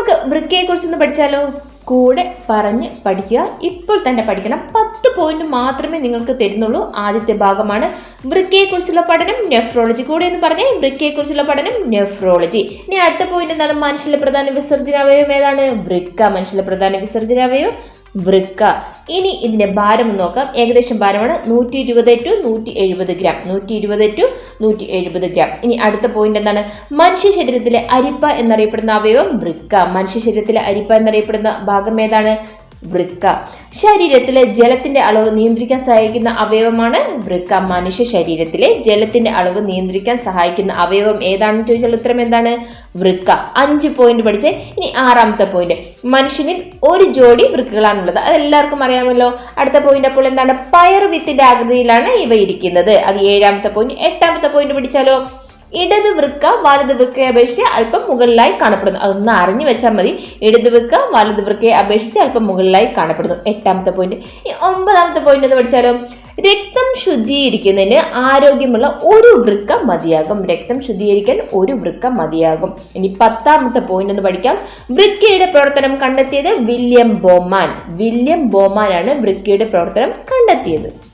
നമുക്ക് വൃക്കയെ കുറിച്ചൊന്ന് പഠിച്ചാലോ? കൂടെ പറഞ്ഞ് പഠിക്കുക. ഇപ്പോൾ തന്നെ പഠിക്കണം. പത്ത് പോയിന്റ് മാത്രമേ നിങ്ങൾക്ക് തരുന്നുള്ളൂ. ആദ്യത്തെ ഭാഗമാണ് വൃക്കയെക്കുറിച്ചുള്ള പഠനം നെഫ്രോളജി കൂടെ എന്ന് പറഞ്ഞേ. വൃക്കയെക്കുറിച്ചുള്ള പഠനം നെഫ്രോളജി ഇനി അടുത്ത പോയിന്റ് എന്താണ്? മനുഷ്യന്റെ പ്രധാന വിസർജനാവയവം ഏതാണ്? വൃക്ക മനുഷ്യന്റെ പ്രധാന വിസർജനാവയവം. വൃക്ക. ഇനി ഇതിന്റെ ഭാരം നോക്കാം. ഏകദേശം ഭാരമാണ് നൂറ്റി ഇരുപത് ടു നൂറ്റി എഴുപത് ഗ്രാം. നൂറ്റി ഇരുപത് ടു നൂറ്റി എഴുപത് ഗ്രാം. ഇനി അടുത്ത പോയിന്റ് എന്താണ്? മനുഷ്യ ശരീരത്തിലെ അരിപ്പ എന്നറിയപ്പെടുന്ന അവയവം വൃക്ക. മനുഷ്യ ശരീരത്തിലെ അരിപ്പ എന്നറിയപ്പെടുന്ന ഭാഗം ഏതാണ്? വൃക്ക. ശരീരത്തിലെ ജലത്തിന്റെ അളവ് നിയന്ത്രിക്കാൻ സഹായിക്കുന്ന അവയവമാണ് വൃക്ക. മനുഷ്യ ശരീരത്തിലെ ജലത്തിന്റെ അളവ് നിയന്ത്രിക്കാൻ സഹായിക്കുന്ന അവയവം ഏതാണെന്ന് ചോദിച്ചാൽ ഉത്തരം എന്താണ്? വൃക്ക. അഞ്ച് പോയിന്റ് പഠിച്ച്. ഇനി ആറാമത്തെ പോയിന്റ് മനുഷ്യനിൽ ഒരു ജോഡി വൃക്കകളാണുള്ളത്. അത് എല്ലാവർക്കും അറിയാമല്ലോ. അടുത്ത പോയിന്റ് അപ്പോൾ എന്താണ്? പയർ വിത്തിന്റെ ആകൃതിയിലാണ് ഇവ ഇരിക്കുന്നത്. അത് ഏഴാമത്തെ പോയിന്റ് എട്ടാമത്തെ പോയിന്റ് പഠിച്ചാലോ? ഇടത് വൃക്ക വലത് വൃക്കയെ അപേക്ഷിച്ച് അല്പം മുകളിലായി കാണപ്പെടുന്നു. അതൊന്ന് അറിഞ്ഞു വെച്ചാൽ മതി. ഇടത് വൃക്ക വലത് വൃക്കയെ അപേക്ഷിച്ച് അല്പം മുകളിലായി കാണപ്പെടുന്നു. എട്ടാമത്തെ പോയിന്റ് ഈ ഒമ്പതാമത്തെ പോയിന്റ് എന്ന് പഠിച്ചാലോ? രക്തം ശുദ്ധീകരിക്കുന്നതിന് ആരോഗ്യമുള്ള ഒരു വൃക്ക മതിയാകും. രക്തം ശുദ്ധീകരിക്കാൻ ഒരു വൃക്ക മതിയാകും. ഇനി പത്താമത്തെ പോയിന്റ് ഒന്ന് പഠിക്കാം. വൃക്കയുടെ പ്രവർത്തനം കണ്ടെത്തിയത് വില്യം ബോമാൻ. വില്യം ബോമാൻ ആണ് വൃക്കയുടെ പ്രവർത്തനം കണ്ടെത്തിയത്.